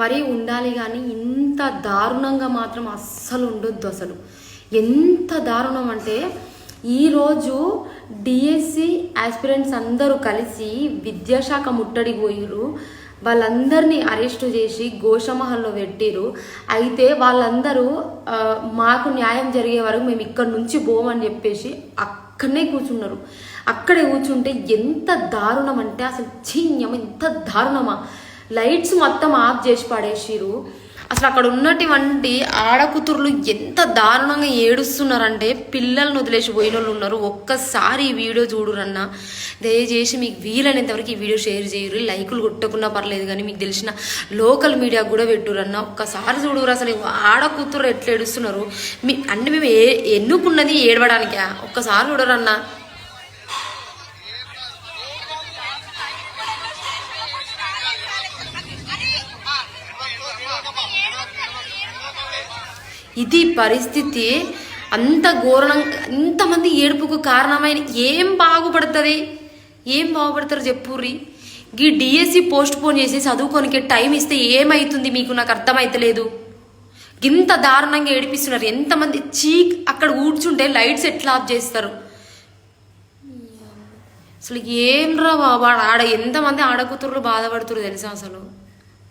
మరీ ఉండాలి కానీ ఇంత దారుణంగా మాత్రం అస్సలు ఉండొద్దు అసలు. ఎంత దారుణం అంటే ఈరోజు డిఎస్సి ఆస్పిరెంట్స్ అందరూ కలిసి విద్యాశాఖ ముట్టడి పోయిరు వాళ్ళందరినీ అరెస్టు చేసి గోషమహల్లో పెట్టిరు అయితే వాళ్ళందరూ మాకు న్యాయం జరిగే వరకు మేము ఇక్కడ నుంచి పోమని చెప్పేసి అక్కడనే కూర్చున్నారు. అక్కడే కూర్చుంటే ఎంత దారుణం అంటే అసలు చీన్యం ఎంత దారుణమా? లైట్స్ మొత్తం ఆఫ్ చేసి పడేసిరు అసలు అక్కడ ఉన్నటువంటి ఆడకూతురులు ఎంత దారుణంగా ఏడుస్తున్నారంటే పిల్లల్ని వదిలేసి పోయిన వాళ్ళు ఉన్నారు. ఒక్కసారి ఈ వీడియో చూడురన్న. దయచేసి మీకు వీలైనంత వరకు ఈ వీడియో షేర్ చేయరు. లైకులు కొట్టకున్నా పర్లేదు కానీ మీకు తెలిసిన లోకల్ మీడియా కూడా పెట్టురన్న. ఒక్కసారి చూడురు అసలు ఆడకూతురు ఎట్లా ఏడుస్తున్నారు. మీ అంటే మేము ఏ ఎన్నుకున్నది ఏడవడానికా? ఒక్కసారి చూడరన్నా. ఇది పరిస్థితి అంత ఘోరణం ఇంతమంది ఏడుపుకు కారణమైన ఏం బాగుపడుతుంది? ఏం బాగుపడతారు చెప్పుర్రి. ఈ డిఎస్సి పోస్ట్ పోన్ చేసి చదువుకోనికి టైం ఇస్తే ఏమవుతుంది మీకు? నాకు అర్థమైతలేదు. ఇంత దారుణంగా ఏడిపిస్తున్నారు. ఎంతమంది చీక్ అక్కడ కూర్చుంటే లైట్స్ ఎట్లా ఆఫ్ చేస్తారు? అసలు ఏం రా బాబా? ఆడ ఎంతమంది ఆడకూతుర్లు బాధపడుతున్నారు తెలుసా అసలు?